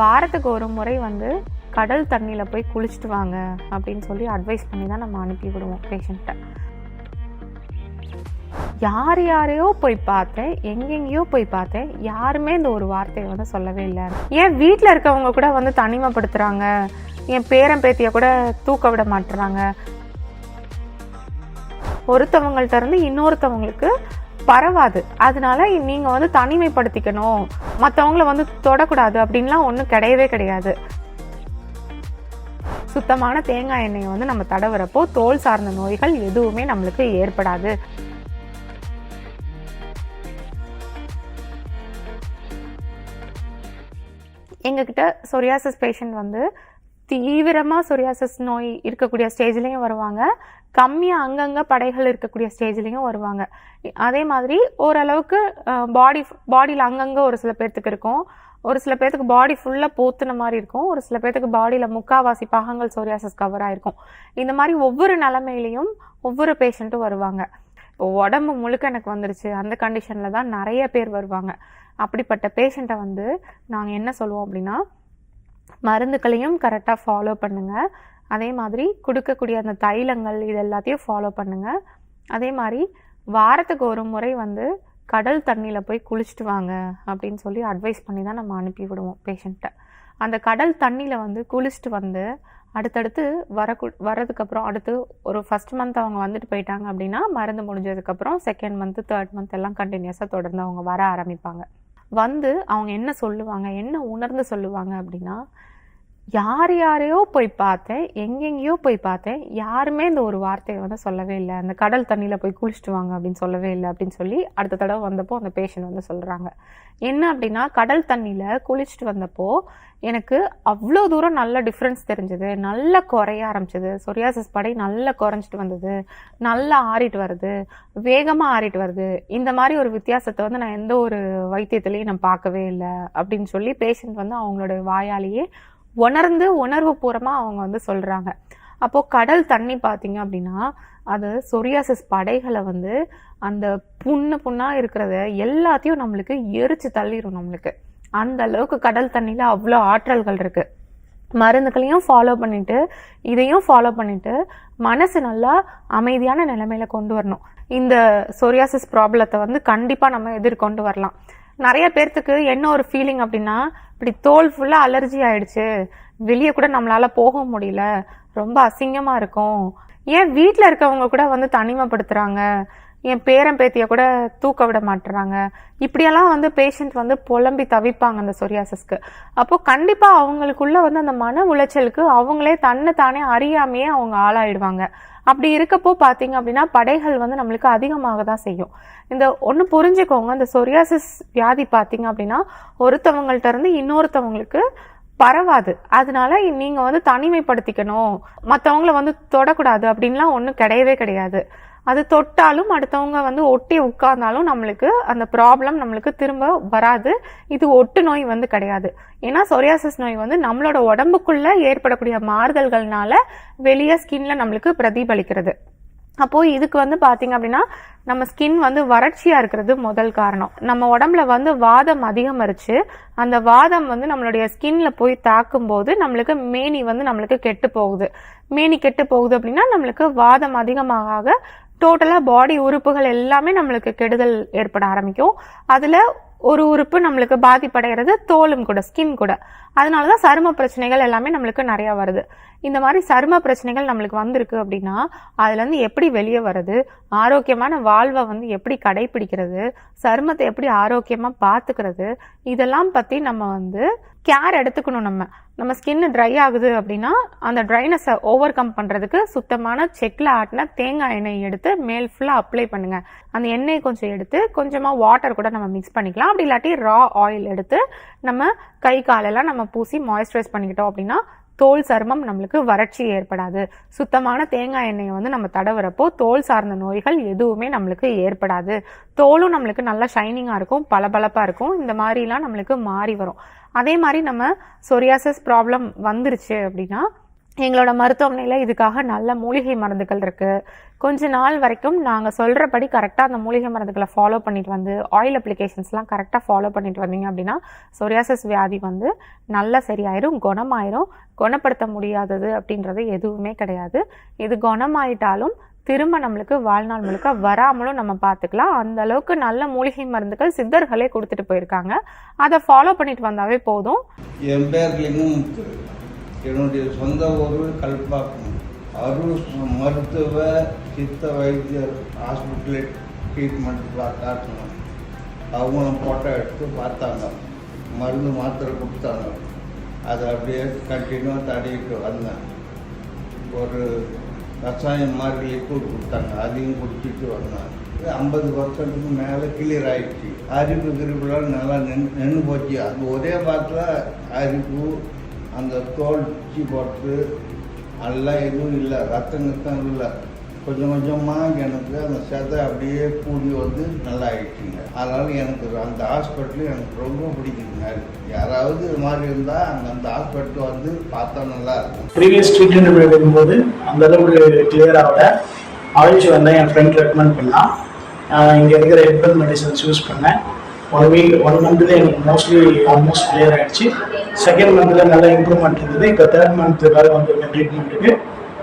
வாரத்துக்கு ஒரு முறை வந்து கடல் தண்ணியில் போய் குளிச்சுட்டு வாங்க அப்படின்னு சொல்லி அட்வைஸ் பண்ணி தான் நம்ம அனுப்பி விடுவோம் பேஷண்ட்டை யார் யாரையோ போய் பார்த்தேன் எங்கெங்கேயோ போய் பார்த்தேன் யாருமே இந்த ஒரு வார்த்தையை வந்து சொல்லவே இல்லை. ஏன் வீட்டில் இருக்கவங்க கூட வந்து தனிமைப்படுத்துகிறாங்க என் பேரன் பேத்தியை கூட தூக்க விட மாட்டுறாங்க. ஒருத்தவங்கள்ட்ட இருந்து இன்னொருத்தவங்களுக்கு பரவாது. அதனால நீங்க வந்து தனிமைப்படுத்திக்கணும். மற்றவங்கள வந்து தொடக்கூடாது அப்படின்லாம் ஒன்றும் கிடையவே கிடையாது. சுத்தமான தேங்காய் எண்ணெயை வந்து நம்ம தடவுறப்போ தோல் சார்ந்த நோய்கள் எதுவுமே நம்மளுக்கு ஏற்படாது. எங்ககிட்ட சொரியாசிஸ் பேஷண்ட் வந்து தீவிரமாக சொரியாசஸ் நோய் இருக்கக்கூடிய ஸ்டேஜ்லேயும் வருவாங்க. கம்மியாக அங்கங்கே படைகள் இருக்கக்கூடிய ஸ்டேஜ்லேயும் வருவாங்க. அதே மாதிரி ஓரளவுக்கு பாடி பாடியில் அங்கங்கே ஒரு சில பேர்த்துக்கு இருக்கும். ஒரு சில பேர்த்துக்கு பாடி ஃபுல்லாக போத்துன மாதிரி இருக்கும். ஒரு சில பேர்த்துக்கு பாடியில் முக்காவாசி பாகங்கள் சோரியாசஸ் கவர் ஆகிருக்கும் இந்த மாதிரி ஒவ்வொரு நிலமையிலையும் ஒவ்வொரு பேஷண்ட்டும் வருவாங்க. இப்போ உடம்பு முழுக்க எனக்கு வந்துருச்சு. அந்த கண்டிஷனில் தான் நிறைய பேர் வருவாங்க. அப்படிப்பட்ட பேஷண்ட்டை வந்து நாங்கள் என்ன சொல்லுவோம் அப்படின்னா மருந்துகளையும் கரெக்டாக ஃபாலோ பண்ணுங்கள் அதே மாதிரி கொடுக்கக்கூடிய அந்த தைலங்கள் இது எல்லாத்தையும் ஃபாலோ பண்ணுங்கள் அதே மாதிரி வாரத்துக்கு ஒரு முறை வந்து கடல் தண்ணியில் போய் குளிச்சுட்டு வாங்க அப்படின்னு சொல்லி அட்வைஸ் பண்ணி தான் நம்ம அனுப்பி விடுவோம் பேஷண்ட்டை அந்த கடல் தண்ணியில் வந்து குளிச்சுட்டு வந்து அடுத்தடுத்து வரக்கு வரதுக்கப்புறம் அடுத்து ஒரு ஃபஸ்ட் மந்த் அவங்க வந்துட்டு போயிட்டாங்க அப்படின்னா மருந்து முடிஞ்சதுக்கப்புறம் செகண்ட் மந்த்து தேர்ட் மந்த் எல்லாம் கண்டினியூஸாக தொடர்ந்து அவங்க வர ஆரம்பிப்பாங்க. வந்து அவங்க என்ன சொல்லுவாங்க என்ன உணர்ந்து சொல்லுவாங்க அப்படின்னா யார் யாரையோ போய் பார்த்தேன் எங்கெங்கேயோ போய் பார்த்தேன். யாருமே இந்த ஒரு வார்த்தையை வந்து சொல்லவே இல்லை. அந்த கடல் தண்ணியில் போய் குளிச்சுட்டு வாங்க அப்படின்னு சொல்லவே இல்லை அப்படின்னு சொல்லி அடுத்த தடவை வந்தப்போ அந்த பேஷண்ட் வந்து சொல்கிறாங்க என்ன அப்படின்னா கடல் தண்ணியில் குளிச்சுட்டு வந்தப்போ எனக்கு அவ்வளோ தூரம் நல்ல டிஃப்ரென்ஸ் தெரிஞ்சது. நல்லா குறைய ஆரம்பிச்சது. சொரியாசஸ் படை நல்லா குறைஞ்சிட்டு வந்தது. நல்லா ஆறிட்டு வருது. வேகமாக ஆறிட்டு வருது. இந்த மாதிரி ஒரு வித்தியாசத்தை வந்து நான் எந்த ஒரு வைத்தியத்துலேயும் நான் பார்க்கவே இல்லை அப்படின்னு சொல்லி பேஷண்ட் வந்து அவங்களோட வாயாலேயே உணர்ந்து உணர்வு பூர்வமாக அவங்க வந்து சொல்கிறாங்க அப்போது கடல் தண்ணி பார்த்தீங்க அப்படின்னா அது சொரியாசிஸ் படைகளை வந்து அந்த புண்ணு புண்ணாக இருக்கிறத எல்லாத்தையும் நம்மளுக்கு எரிச்சு தள்ளிடும் நம்மளுக்கு. அந்த அளவுக்கு கடல் தண்ணியில் அவ்வளோ ஆற்றல்கள் இருக்குது மருந்துகளையும் ஃபாலோ பண்ணிட்டு இதையும் ஃபாலோ பண்ணிட்டு மனசு நல்லா அமைதியான நிலைமையில கொண்டு வரணும். இந்த சொரியாசிஸ் ப்ராப்ளத்தை வந்து கண்டிப்பாக நம்ம எதிர்கொண்டு வரலாம். நிறைய பேர்த்துக்கு என்ன ஒரு ஃபீலிங் அப்படின்னா இப்படி தோல் ஃபுல்லாக அலர்ஜி ஆயிடுச்சு. வெளியே கூட நம்மளால் போக முடியல. ரொம்ப அசிங்கமாக இருக்கும். ஏன் வீட்டில் இருக்கவங்க கூட வந்து தனிமைப்படுத்துகிறாங்க என் பேரன் பேத்தியை கூட தூக்க விட மாட்டுறாங்க. இப்படியெல்லாம் வந்து பேஷண்ட் வந்து புலம்பி தவிப்பாங்க அந்த சொரியாசஸ்க்கு அப்போ கண்டிப்பாக அவங்களுக்குள்ள வந்து அந்த மன உளைச்சலுக்கு அவங்களே தன்னை தானே அறியாமையே அவங்க ஆளாயிடுவாங்க. அப்படி இருக்கப்போ பார்த்தீங்க அப்படின்னா படைகள் வந்து நம்மளுக்கு அதிகமாக தான் செய்யும். இந்த ஒன்று புரிஞ்சுக்கோங்க இந்த சொரியாசிஸ் வியாதி பார்த்தீங்க அப்படின்னா ஒருத்தவங்கள்ட்ட இருந்து இன்னொருத்தவங்களுக்கு பரவாது. அதனால நீங்கள் வந்து தனிமைப்படுத்திக்கணும். மற்றவங்கள வந்து தொடக்கூடாது. அப்படின்லாம் ஒன்றும் கிடையவே கிடையாது. அது தொட்டாலும் அடுத்தவங்க வந்து ஒட்டி உட்கார்ந்தாலும் நம்மளுக்கு அந்த ப்ராப்ளம் நம்மளுக்கு திரும்ப வராது. இது ஒட்டு நோய் வந்து கிடையாது. ஏன்னா சொரியாசிஸ் நோய் வந்து நம்மளோட உடம்புக்குள்ள ஏற்படக்கூடிய மாறுதல்கள்னால வெளியே ஸ்கின்ல நம்மளுக்கு பிரதிபலிக்கிறது. அப்போது இதுக்கு வந்து பார்த்தீங்க அப்படின்னா நம்ம ஸ்கின் வந்து வறட்சியாக இருக்கிறது முதல் காரணம். நம்ம உடம்புல வந்து வாதம் அதிகமரிச்சு அந்த வாதம் வந்து நம்மளுடைய ஸ்கின்ல போய் தாக்கும் போது நம்மளுக்கு மேனி வந்து நம்மளுக்கு கெட்டு போகுது. மேனி கெட்டு போகுது அப்படின்னா நம்மளுக்கு வாதம் அதிகமாக டோட்டலாக பாடி உறுப்புகள் எல்லாமே நம்மளுக்கு கெடுதல் ஏற்பட ஆரம்பிக்கும். அதில் ஒரு உறுப்பு நம்மளுக்கு பாதிப்படைகிறது தோலும் கூட ஸ்கின் கூட. அதனால தான் சரும பிரச்சனைகள் எல்லாமே நம்மளுக்கு நிறையா வருது. இந்த மாதிரி சரும பிரச்சனைகள் நம்மளுக்கு வந்திருக்கு அப்படின்னா அதுலேருந்து எப்படி வெளியே வர்றது ஆரோக்கியமான வாழ்வை வந்து எப்படி கடைபிடிக்கிறது சருமத்தை எப்படி ஆரோக்கியமாக பார்த்துக்கிறது இதெல்லாம் பற்றி நம்ம வந்து கேர் எடுத்துக்கணும் நம்ம. நம்ம ஸ்கின் ட்ரை ஆகுது அப்படின்னா அந்த ட்ரைனஸை ஓவர் கம் பண்ணுறதுக்கு சுத்தமான செக்கில் ஆட்டின தேங்காய் எண்ணெய் எடுத்து மேல் ஃபுல்லாக அப்ளை பண்ணுங்கள் அந்த எண்ணெய் கொஞ்சம் எடுத்து கொஞ்சமாக வாட்டர் கூட நம்ம மிக்ஸ் பண்ணிக்கலாம். அப்படி இல்லாட்டி ரா ஆயில் எடுத்து நம்ம கை காலெல்லாம் நம்ம பூசி மாய்ஸ்சரைஸ் பண்ணிக்கிட்டோம் அப்படின்னா தோல் சருமம் நம்மளுக்கு வறட்சி ஏற்படாது. சுத்தமான தேங்காய் எண்ணெயை வந்து நம்ம தடவுறப்போ தோல் சார்ந்த நோய்கள் எதுவுமே நம்மளுக்கு ஏற்படாது. தோலும் நம்மளுக்கு நல்லா ஷைனிங்காக இருக்கும் பளபளப்பாக இருக்கும். இந்த மாதிரிலாம் நம்மளுக்கு மாறி வரும். அதே மாதிரி நம்ம சொரியாசஸ் ப்ராப்ளம் வந்துருச்சு அப்படின்னா எங்களோட மருத்துவமனையில் இதுக்காக நல்ல மூலிகை மருந்துகள் இருக்குது கொஞ்ச நாள் வரைக்கும் நாங்கள் சொல்கிறபடி கரெக்டாக அந்த மூலிகை மருந்துகளை ஃபாலோ பண்ணிட்டு வந்து ஆயில் அப்ளிகேஷன்ஸ்லாம் கரெக்டாக ஃபாலோ பண்ணிட்டு வந்தீங்க அப்படின்னா சொரியாசஸ் வியாதி வந்து நல்லா சரியாயிரும் குணமாயிரும். குணப்படுத்த முடியாதது அப்படின்றது எதுவுமே கிடையாது. இது குணமாயிட்டாலும் திரும்ப நம்மளுக்கு வாழ்நாள் முழுக்க வராமலும் நம்ம பார்த்துக்கலாம். அந்த அளவுக்கு நல்ல மூலிகை மருந்துகள் சித்தர்களே கொடுத்துட்டு போயிருக்காங்க. அதை ஃபாலோ பண்ணிட்டு வந்தாவே போதும். என் பேர் என்னுடைய சொந்த ஊர் கல்பாக்கம். அருள் மருத்துவ சித்த வைத்தியர் ஹாஸ்பிட்டலில் ட்ரீட்மெண்ட் காட்டணும் அவங்களும் ஃபோட்டோ எடுத்து பார்த்தாங்க. மருந்து மாத்திரை கொடுத்தாங்க. அதை அப்படியே கண்டினியூவாக தடவிட்டு வந்தேன். ஒரு கஷாயம் மாதிரி லிக்விட் கொடுத்தாங்க. அதையும் குடிச்சிட்டு வந்தேன். ஐம்பது பர்சன்ட்டுக்கு மேலே கிளியர் ஆகிடுச்சு அரிப்பு கிரிப்புலாம் நல்லா நின்று நின்று போச்சு. அது ஒரே பாட்டில் அரிப்பு அந்த தோல் உச்சி போட்டு எல்லாம் எதுவும் இல்லை ரத்தம் கத்தம் இல்லை. கொஞ்சம் கொஞ்சமாக எனக்கு அந்த செதை அப்படியே கூடி வந்து நல்லா ஆயிடுச்சுங்க அதனால் எனக்கு அந்த ஹாஸ்பிட்டல் எனக்கு ரொம்ப பிடிக்குதுங்க. யாராவது இது மாதிரி இருந்தால் அங்கே அந்த ஹாஸ்பிட்டல் வந்து பார்த்தா நல்லா இருக்கும். ப்ரீவியஸ் ட்ரீட்மெண்ட் எடுக்கும்போது அந்த அளவுக்கு கிளியர் ஆகல. ஆரஞ்சு வந்தேன் என் ஃப்ரெண்ட் ரெக்கமெண்ட் பண்ணால் இங்கே இருக்கிற ஹெர்பல் மெடிசன்ஸ் யூஸ் பண்ணேன். ஒன் வீக் ஒன் மந்த்லேயே எனக்கு மோஸ்ட்லி ஆல்மோஸ்ட் கிளியர் ஆகிடுச்சு செகண்ட் மந்த்தில் நல்லா இம்ப்ரூவ்மெண்ட் இருந்தது. இப்போ தேர்ட் மந்த் வேறு வந்திருக்கேன் ட்ரீட்மெண்ட்டுக்கு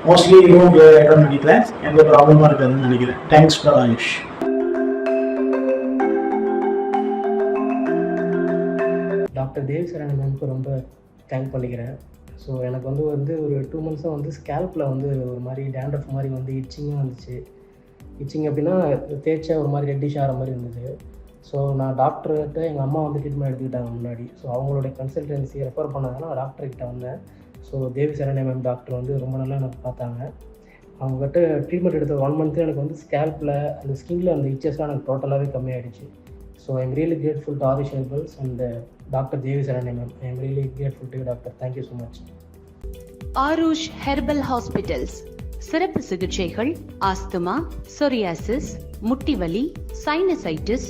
மோஸ்ட்லி இன்னும் கிளியர் ஆகிடும்னு எந்த ப்ராப்ளமாக இருக்காதுன்னு நினைக்கிறேன். Thanks for Ayush doctor Devi Charan மேம்க்கு ரொம்ப தேங்க் பண்ணிக்கிறேன். ஸோ எனக்கு வந்து வந்து ஒரு டூ மந்த்ஸாக வந்து ஸ்கேல்பில் வந்து ஒரு மாதிரி டேண்ட்ரஃப் மாதிரி வந்து இச்சிங்காக வந்துச்சு. இச்சிங் அப்படின்னா தேய்ச்சா ஒரு மாதிரி ரெட்டிஷ் ஆகிற மாதிரி இருந்தது. ஸோ நான் டாக்டர்கிட்ட எங்கள் அம்மா வந்து ட்ரீட்மெண்ட் எடுத்துக்கிட்டாங்க முன்னாடி. ஸோ அவங்களுடைய கன்சல்டன்சி ரெஃபர் பண்ணாங்கன்னா நான் டாக்டர்கிட்ட வந்தேன். ஸோ தேவி சரணை மேம் டாக்டர் வந்து ரொம்ப நல்லா எனக்கு பார்த்தாங்க. அவங்ககிட்ட ட்ரீட்மெண்ட் எடுத்த ஒன் மந்த்து எனக்கு வந்து ஸ்கேல்பில் அந்த ஸ்கின்ல அந்த இச்சஸ்லாம் எனக்கு டோட்டலாகவே கம்மியாயிடுச்சு. So I'm really grateful to Aarish herbals and doctor Devi சரணை ma'am I'm really grateful to doctor thank you so much Aarush herbal hospitals. சிறப்பு சிகிச்சைகள் ஆஸ்துமா சொரியாசிஸ் முட்டிவலி சைனசைட்டிஸ்